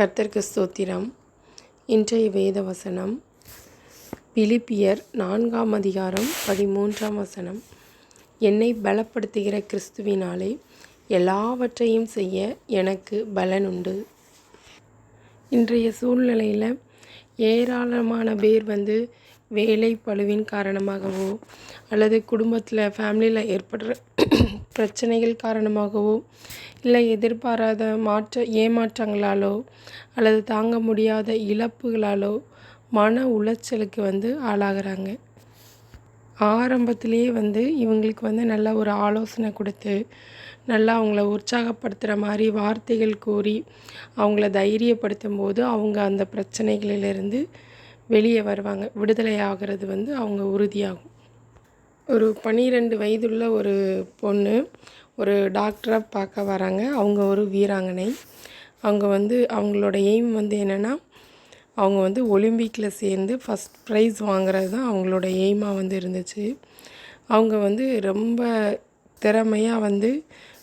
கர்த்தருக்கு ஸ்தோத்திரம். இன்றைய வேத வசனம் பிலிப்பியர் நான்காம் அதிகாரம் பதிமூன்றாம் வசனம். என்னை பலப்படுத்துகிற கிறிஸ்துவினாலே எல்லாவற்றையும் செய்ய எனக்கு பலன் உண்டு இன்றைய சூழ்நிலையில் ஏராளமான பேர் வந்து வேலை பளுவின் காரணமாகவோ அல்லது குடும்பத்தில் ஃபேமிலியில் ஏற்படுற பிரச்சனைகள் காரணமாகவோ இல்லை எதிர்பாராத மாற்ற ஏமாற்றங்களாலோ அல்லது தாங்க முடியாத இழப்புகளாலோ மன உளைச்சலுக்கு வந்து ஆளாகிறாங்க. ஆரம்பத்திலேயே வந்து இவங்களுக்கு வந்து நல்ல ஒரு ஆலோசனை கொடுத்து நல்லா அவங்கள உற்சாகப்படுத்துகிற மாதிரி வார்த்தைகள் கூறி அவங்கள தைரியப்படுத்தும் போது அவங்க அந்த பிரச்சனைகளிலிருந்து வெளியே வருவாங்க. விடுதலை ஆகிறது வந்து அவங்க உறுதியாகும். ஒரு பன்னிரெண்டு வயதுள்ள ஒரு பொண்ணு ஒரு டாக்டரை பார்க்க வராங்க. அவங்க ஒரு வீராங்கனை. அவங்க வந்து அவங்களோட எய்ம் வந்து என்னென்னா அவங்க வந்து ஒலிம்பிக்கில் சேர்ந்து ஃபஸ்ட் ப்ரைஸ் வாங்குறது தான் அவங்களோட எய்மாக வந்து இருந்துச்சு. அவங்க வந்து ரொம்ப திறமையாக வந்து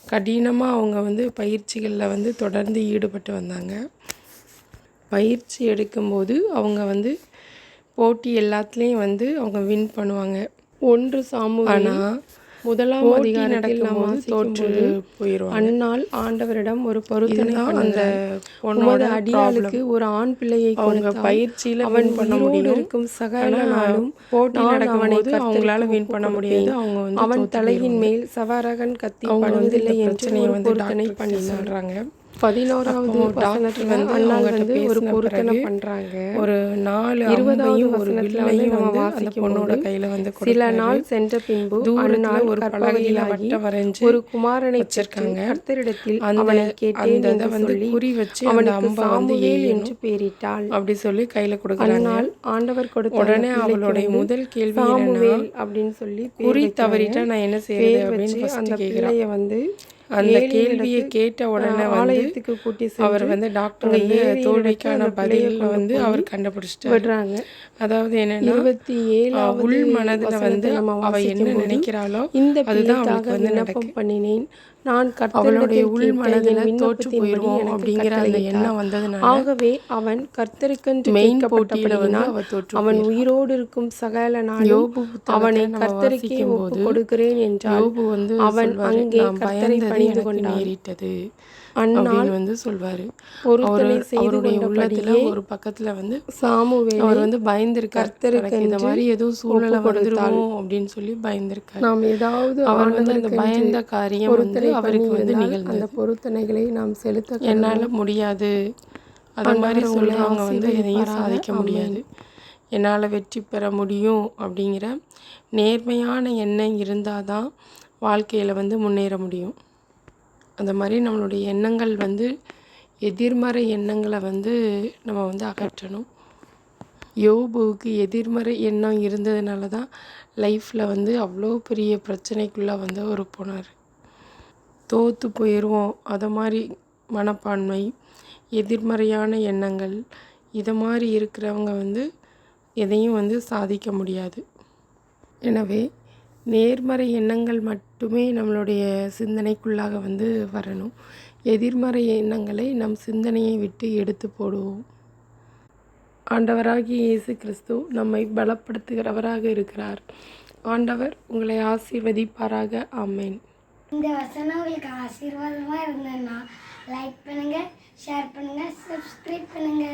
கடினமாக அவங்க வந்து பயிற்சிகளில் வந்து தொடர்ந்து ஈடுபட்டு வந்தாங்க. பயிற்சி எடுக்கும்போது அவங்க வந்து போட்டி எல்லாத்துலேயும் வந்து அவங்க வின் பண்ணுவாங்க. ஒன்று சாமுவேல் முதலாம் அதிகாரத்தில் நாம் தோற்று போயிடுவாங்க. அந்நாள் ஆண்டவரிடம் ஒரு பொருத்தனை அந்த உமது அடியாளுக்கு ஒரு ஆண் பிள்ளையை அவங்க பயிற்சியில் அவன் வின் பண்ண முடியும். இருக்கும் சகல நாளும் போட்டி நடக்கும்போது அவங்களால வின் பண்ண முடியாது. அவங்க வந்து அவன் தலையின். மேல் சவரகன் கத்தி இந்த என்று வந்து பொருத்தனை பண்ணினார் சொல்கிறாங்க பதினோராவது டாக்டர் வந்து வந்து ஒரு பொருத்தனை பிறகு பண்றாங்க ஒரு நாலு இருபதாவது அம்பையும் ஒரு வில்லையும் வந்து அந்த பொண்ணோட கையில வந்து சில. நாள் சென்ற பின்பு அந்நாள் ஒரு பலகையில வட்டம் வரைஞ்சு ஒரு குமாரனை வச்சிருக்காங்க. கர்த்தரிடத்தில் அவனை கேட்டேன் என்று வந்து சொல்லி குறி வச்சு அவனுக்கு அம்பை வந்து எய்யணும் என்று பெயரிட்டாள் அப்படி சொல்லி கையில கொடுக்குறாங்க ஆண்டவர் கொடுத்த உடனே அவளுடைய முதல் கேள்வி அப்படின்னு சொல்லி பேர் குறி. தவறிட்டா நான் என்ன செய்யறது பேர் அப்படின்னு அந்த. பிள்ளைய வந்து அந்த கேள்வியை கேட்ட உடனே ஆலயத்துக்கு கூட்டி அவர் வந்து டாக்டர் வந்து தோல்விக்கான பதில வந்து அவர் கண்டுபிடிச்சிட்டாரு விடுறாங்க அதாவது என்னன்னா இருபத்தி ஏழாவது உள் மனதுல வந்து நம்ம அவ என்ன நினைக்கிறாளோ இந்த அதுதான் அவளுக்கு வந்து விண்ணப்பம் பண்ணினேன் நான் அவளுடைய உள் மனதுல தோற்று போயிடுவோம் அப்படிங்கிற அந்த. எண்ணம் வந்ததுனால ஆகவே அவன் கர்த்தருக்கென்று மெயின் போட்டியில வந்து அவன். உயிரோடு இருக்கும் சகல நாளும் அவனை கர்த்தருக்கே ஒப்பு கொடுக்கிறேன் என்றால் அவன் அங்கே கர்த்தரை பணிந்து கொண்டான் நேரிட்டது அப்படின்னு வந்து சொல்வாரு. அவருடைய உள்ளத்துல ஒரு பக்கத்துல வந்து சாமுவேலை அவர் வந்து பயந்திருக்கார். இந்த மாதிரி எதுவும் சூழ்நிலை. வந்துருமோ அப்படின்னு சொல்லி பயந்திருக்கார். நாம் ஏதாவது அவர் வந்து அந்த பயந்த காரியம் வந்து அவருக்கு வந்து பண்ணியிருந்தால் அந்த பொருத்தனைகளை நாம் செலுத்த என்னால முடியாது. அது மாதிரி உங்களை சொல்றவங்க வந்து எதையும். சாதிக்க. முடியாது. என்னால் வெற்றி பெற முடியும் அப்படிங்கிற நேர்மையான எண்ணம் இருந்தால் தான் வாழ்க்கையில் வந்து முன்னேற முடியும். அந்த மாதிரி நம்மளுடைய எண்ணங்கள் வந்து எதிர்மறை எண்ணங்களை வந்து நம்ம வந்து அகற்றணும். யோபுவுக்கு எதிர்மறை எண்ணம் இருந்ததுனால தான் லைஃப்பில் வந்து அவ்வளோ பெரிய பிரச்சனைக்குள்ளே வந்து அவர் போனார். தோற்று போயிடுவோம் அதை மாதிரி மனப்பான்மை எதிர்மறையான எண்ணங்கள் இதை மாதிரி இருக்கிறவங்க வந்து எதையும் வந்து சாதிக்க முடியாது. எனவே நேர்மறை எண்ணங்கள் மட்டுமே நம்மளுடைய சிந்தனைக்குள்ளாக வந்து வரணும். எதிர்மறை எண்ணங்களை நம் சிந்தனையை விட்டு எடுத்து போடுவோம். ஆண்டவராகிய இயேசு கிறிஸ்து நம்மை பலப்படுத்துகிறவராக இருக்கிறார். ஆண்டவர் உங்களை ஆசீர்வதிப்பாராக. ஆமேன். இந்த வசனம் உங்களுக்கு ஆசீர்வாதமாக இருந்ததுன்னா லைக் பண்ணுங்க ஷேர் பண்ணுங்க சப்ஸ்கிரைப் பண்ணுங்க.